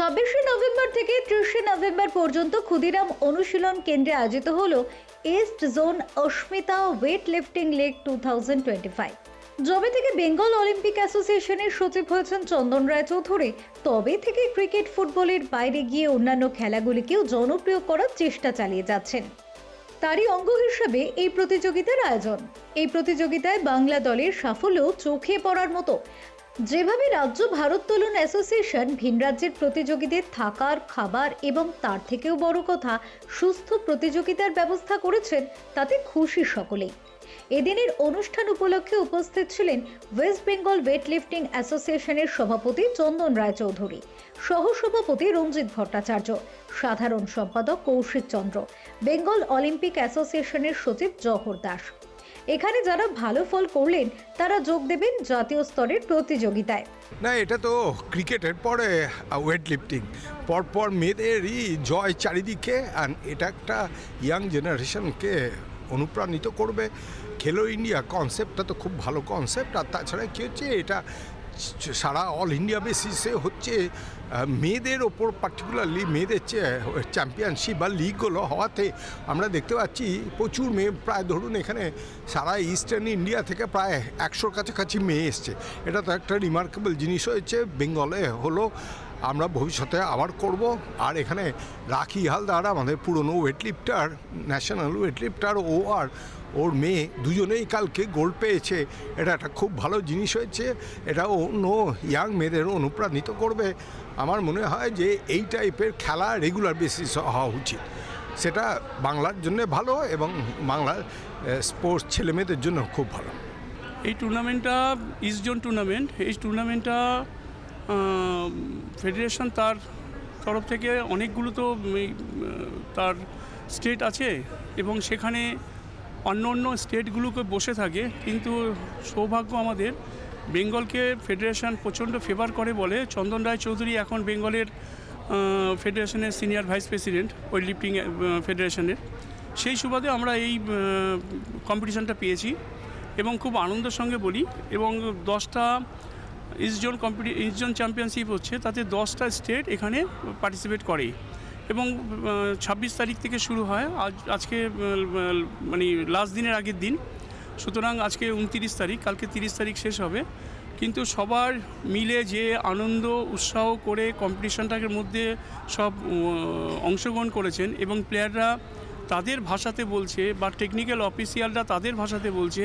ছাব্বিশে নভেম্বর থেকে ত্রিশে নভেম্বর পর্যন্ত ক্ষুদিরাম অনুশীলন কেন্দ্রে আয়োজিত হল east zone Asmita weight lifting league two thousand twenty five যবে থেকে বেঙ্গল অলিম্পিক অ্যাসোসিয়েশনের সচিব হয়েছেন চন্দন রায়চৌধুরী তবে থেকে ক্রিকেট ফুটবলের বাইরে গিয়ে অন্যান্য খেলাগুলিকেও জনপ্রিয় করার চেষ্টা চালিয়ে যাচ্ছেন। তারই অঙ্গ হিসেবে এই প্রতিযোগিতার আয়োজন। এই প্রতিযোগিতায় বাংলা দলের সাফল্য চোখে পড়ার মতো। যেভাবে রাজ্য ভারোত্তোলন অ্যাসোসিয়েশন ভিন রাজ্যের প্রতিযোগীদের থাকার, খাবার এবং তার থেকেও বড় কথা, সুস্থ প্রতিযোগিতার ব্যবস্থা করেছেন তাতে খুশি সকলেই। এদিনের অনুষ্ঠান উপলক্ষে উপস্থিত ছিলেন ওয়েস্ট বেঙ্গল ওয়েট লিফটিং অ্যাসোসিয়েশনের সভাপতি চন্দন রায়চৌধুরী, সহসভাপতি রঞ্জিত ভট্টাচার্য, সাধারণ সম্পাদক কৌশিক চন্দ্র, বেঙ্গল অলিম্পিক অ্যাসোসিয়েশনের সচিব জহর দাস। এখানে যারা ভালো ফল করলেন, তারা যোগ দেবেন জাতীয় স্তরের প্রতিযোগিতায়। না, এটা তো ক্রিকেটের পরে ওয়েট লিফটিং পরপর মেয়েদেরই জয় চারিদিকে আর এটা একটা ইয়াং জেনারেশনকে অনুপ্রাণিত করবে। খেলো ইন্ডিয়া কনসেপ্টটা তো খুব ভালো কনসেপ্ট আর তাছাড়া কী হচ্ছে, এটা সারা অল ইন্ডিয়া বেসিসে হচ্ছে মেয়েদের ওপর পার্টিকুলারলি মেয়েদের চ্যাম্পিয়নশিপ বা লিগগুলো হওয়াতে আমরা দেখতে পাচ্ছি প্রচুর মেয়ে প্রায় ধরুন এখানে সারা ইস্টার্ন ইন্ডিয়া থেকে প্রায় একশোর কাছাকাছি মেয়ে এসছে। এটা তো একটা রিমার্কেবল জিনিস হয়েছে বেঙ্গলে হলো আমরা ভবিষ্যতে আবার করব। আর এখানে রাখি হালদার, আমাদের পুরনো weight lifter national weight lifter ও আর ওর মেয়ে দুজনেই কালকে গোল্ড পেয়েছে। এটা একটা খুব ভালো জিনিস হয়েছে। এটা অন্য ইয়াং মেয়েদের অনুপ্রাণিত করবে। আমার মনে হয় যে এই টাইপের খেলা রেগুলার বেসিস হওয়া উচিত। সেটা বাংলার জন্য ভালো এবং বাংলার স্পোর্টস ছেলেমেয়েদের জন্য খুব ভালো। এই টুর্নামেন্টটা ইস্ট জোন টুর্নামেন্ট এই টুর্নামেন্টটা ফেডারেশন তার তরফ থেকে অনেকগুলো তো তার স্টেট আছে এবং সেখানে অন্য অন্য স্টেটগুলোকে বসে থাকে। কিন্তু সৌভাগ্য আমাদের, বেঙ্গলকে ফেডারেশন প্রচণ্ড ফেভার করে বলে। চন্দন রায় চৌধুরী এখন বেঙ্গলের ফেডারেশনের senior vice president weight lifting ফেডারেশনের সেই সুবাদে আমরা এই কম্পিটিশনটা পেয়েছি এবং খুব আনন্দের সঙ্গে বলি। এবং দশটা east zone compete east zone championship হচ্ছে, তাতে দশটা স্টেট এখানে পার্টিসিপেট করে। এবং ছাব্বিশ তারিখ থেকে শুরু হয়, আজ, আজকে মানে লাস্ট দিনের আগের দিন। সুতরাং আজকে উনতিরিশ তারিখ, কালকে তিরিশ তারিখ শেষ হবে। কিন্তু সবার মিলে যে আনন্দ, উৎসাহ করে কম্পিটিশনটার মধ্যে সব অংশগ্রহণ করেছেন এবং প্লেয়াররা তাদের ভাষাতে বলছে বা টেকনিক্যাল অফিসিয়ালরা তাদের ভাষাতে বলছে,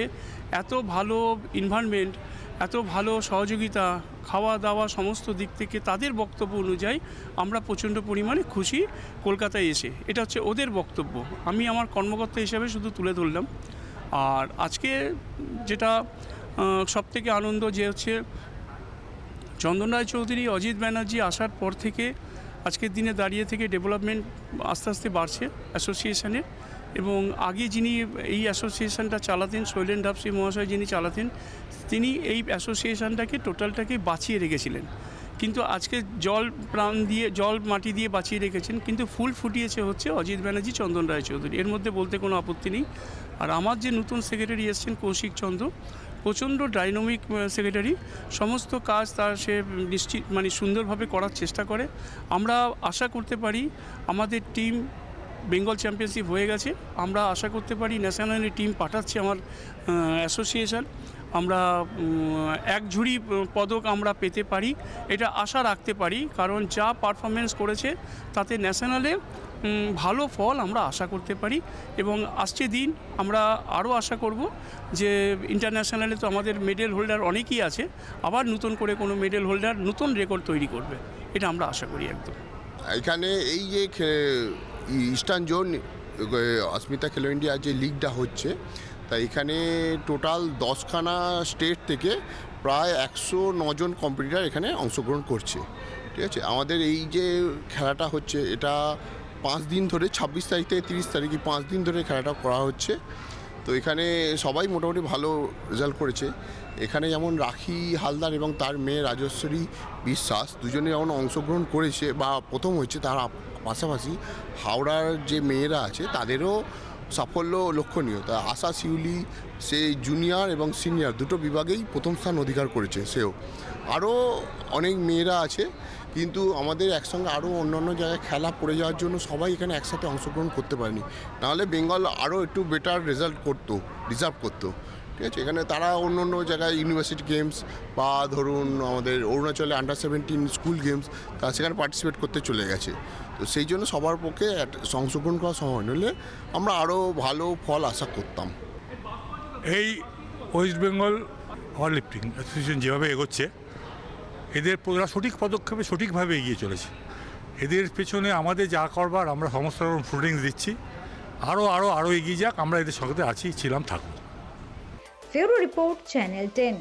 এত ভালো ইনভায়রনমেন্ট এত ভালো সহযোগিতা খাওয়া দাওয়া সমস্ত দিক থেকে তাদের বক্তব্য অনুযায়ী আমরা প্রচণ্ড পরিমাণে খুশি কলকাতায় এসে। এটা হচ্ছে ওদের বক্তব্য। আমি আমার কর্মকর্তা হিসাবে শুধু তুলে ধরলাম। আর আজকে যেটা সব থেকে আনন্দ যে হচ্ছে, চন্দন রায় চৌধুরী, অজিত ব্যানার্জি আসার পর থেকে আজকের দিনে দাঁড়িয়ে থেকে ডেভেলপমেন্ট আস্তে আস্তে বাড়ছে অ্যাসোসিয়েশনের। এবং আগে যিনি এই অ্যাসোসিয়েশনটা চালাতেন, শৈলেন ডাবসি মহাশয় যিনি চালাতেন, তিনি এই অ্যাসোসিয়েশনটাকে, টোটালটাকে বাঁচিয়ে রেখেছিলেন। কিন্তু আজকে জল প্রাণ দিয়ে, জল মাটি দিয়ে বাঁচিয়ে রেখেছেন, কিন্তু ফুল ফুটিয়েছে হচ্ছে অজিত ব্যানার্জি, চন্দন রায় চৌধুরী। এর মধ্যে বলতে কোনো আপত্তি নেই। আর আমার যে নতুন সেক্রেটারি এসছেন কৌশিক চন্দ্র, প্রচণ্ড ডাইনামিক সেক্রেটারি, সমস্ত কাজ তার সে নিশ্চিত মানে সুন্দরভাবে করার চেষ্টা করে। আমরা আশা করতে পারি আমাদের টিম বেঙ্গল চ্যাম্পিয়নশিপ হয়ে গেছে। আমরা আশা করতে পারি ন্যাশনালি টিম পাঠাচ্ছে আমার অ্যাসোসিয়েশন। আমরা এক ঝুড়ি পদক আমরা পেতে পারি। এটা আশা রাখতে পারি, কারণ যা পারফরমেন্স করেছে তাতে ন্যাশনালে ভালো ফল আমরা আশা করতে পারি। এবং আসছে দিন আমরা আরও আশা করব যে ইন্টারন্যাশনালে তো আমাদের মেডেল হোল্ডার অনেকেই আছে। আবার নতুন করে কোনো মেডেল হোল্ডার নতুন রেকর্ড তৈরি করবে। এটা আমরা আশা করি একদম। এখানে এই যে ইস্টার্ন জোন অস্মিতা খেলো ইন্ডিয়া যে লিগটা হচ্ছে, তা এখানে টোটাল দশখানা স্টেট থেকে প্রায় একশো নজন কম্পিটিটার এখানে অংশগ্রহণ করছে। ঠিক আছে? আমাদের এই যে খেলাটা হচ্ছে, এটা পাঁচ দিন ধরে, ছাব্বিশ তারিখ থেকে তিরিশ তারিখে পাঁচ দিন ধরে খেলাটা করা হচ্ছে। তো এখানে সবাই মোটামুটি ভালো রেজাল্ট করেছে। এখানে যেমন রাখি হালদার এবং তার মেয়ে রাজেশ্বরী বিশ্বাস দুজনে যেমন অংশগ্রহণ করেছে বা প্রথম হয়েছে, তার পাশাপাশি হাওড়ার যে মেয়েরা আছে, তাদেরও সাফল্য লক্ষণীয়। তা আশা শিউলি, সে জুনিয়র এবং সিনিয়র দুটো বিভাগেই প্রথম স্থান অধিকার করেছে, সেও। আরও অনেক মেয়েরা আছে কিন্তু আমাদের একসঙ্গে আরও অন্যান্য জায়গায় খেলা পড়ে যাওয়ার জন্য সবাই এখানে একসাথে অংশগ্রহণ করতে পারেনি। নাহলে বেঙ্গল আরও একটু বেটার রেজাল্ট করতো ডিজার্ভ করতো। ঠিক আছে? এখানে তারা অন্য অন্য জায়গায় ইউনিভার্সিটি গেমস বা ধরুন আমাদের অরুণাচলে আন্ডার সেভেন্টিন স্কুল গেমস তারা সেখানে পার্টিসিপেট করতে চলে গেছে। তো সেই জন্য সবার পক্ষে অংশগ্রহণ করা সম্ভব নইলে আমরা আরও ভালো ফল আশা করতাম। এই West Bengal power lifting association যেভাবে এগোচ্ছে এদের ওরা সঠিক পদক্ষেপে সঠিকভাবে এগিয়ে চলেছে। এদের পেছনে আমাদের যা করবার, আমরা সমস্ত রকম ফুডিংস দিচ্ছি। আরও আরও আরও এগিয়ে যাক, আমরা এদের সঙ্গে আছি, ছিলাম, থাকব। ফেরো রিপোর্ট, চ্যানেল টেন।